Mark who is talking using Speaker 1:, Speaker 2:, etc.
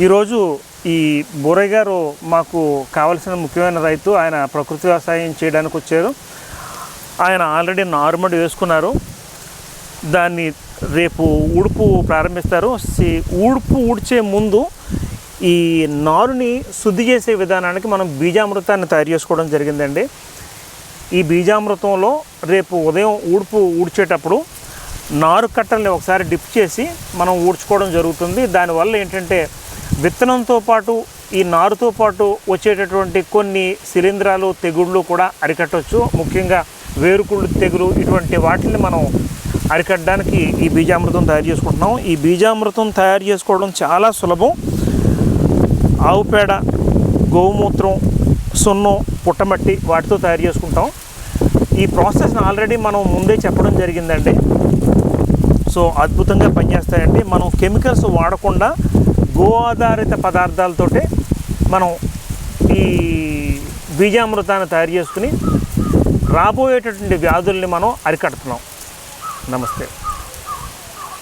Speaker 1: ఈరోజు ఈ బోరయ్య గారు మాకు కావలసిన ముఖ్యమైన రైతు. ఆయన ప్రకృతి వ్యవసాయం చేయడానికి వచ్చారు. ఆయన ఆల్రెడీ నార్మడ్ వేసుకున్నారు. దాన్ని రేపు ఊడుపు ప్రారంభిస్తారు. సి- ఊడుపు ఊడ్చే ముందు ఈ నారుని శుద్ధి చేసే విధానానికి మనం బీజామృతాన్ని తయారు చేసుకోవడం జరిగిందండి. ఈ బీజామృతంలో రేపు ఉదయం ఊడుపు ఊడ్చేటప్పుడు నారు కట్టల్ని ఒకసారి డిప్ చేసి మనం ఊడ్చుకోవడం జరుగుతుంది. దానివల్ల ఏంటంటే విత్తనంతో పాటు ఈ నారుతో పాటు వచ్చేటటువంటి కొన్ని శిలీంధ్రాలు తెగుళ్ళు కూడా అరికట్టవచ్చు ముఖ్యంగా వేరుకుళ్ళు తెగులు ఇటువంటి వాటిని మనం అరికట్టడానికి ఈ బీజామృతం తయారు చేసుకుంటున్నాం. ఈ బీజామృతం తయారు చేసుకోవడం చాలా సులభం. ఆవు పేడ గోమూత్రం సున్నం పుట్టమట్టి వాటితో తయారు చేసుకుంటాం. ఈ ప్రాసెస్ని ఆల్రెడీ మనం ముందే చెప్పడం జరిగిందండి. సో అద్భుతంగా పనిచేస్తాయండి. మనం కెమికల్స్ వాడకుండా గో ఆధారిత పదార్థాలతోటే మనం ఈ బీజామృతాన్ని తయారు చేసుకుని రాబోయేటటువంటి వ్యాధుల్ని మనం అరికడుతున్నాం. నమస్తే.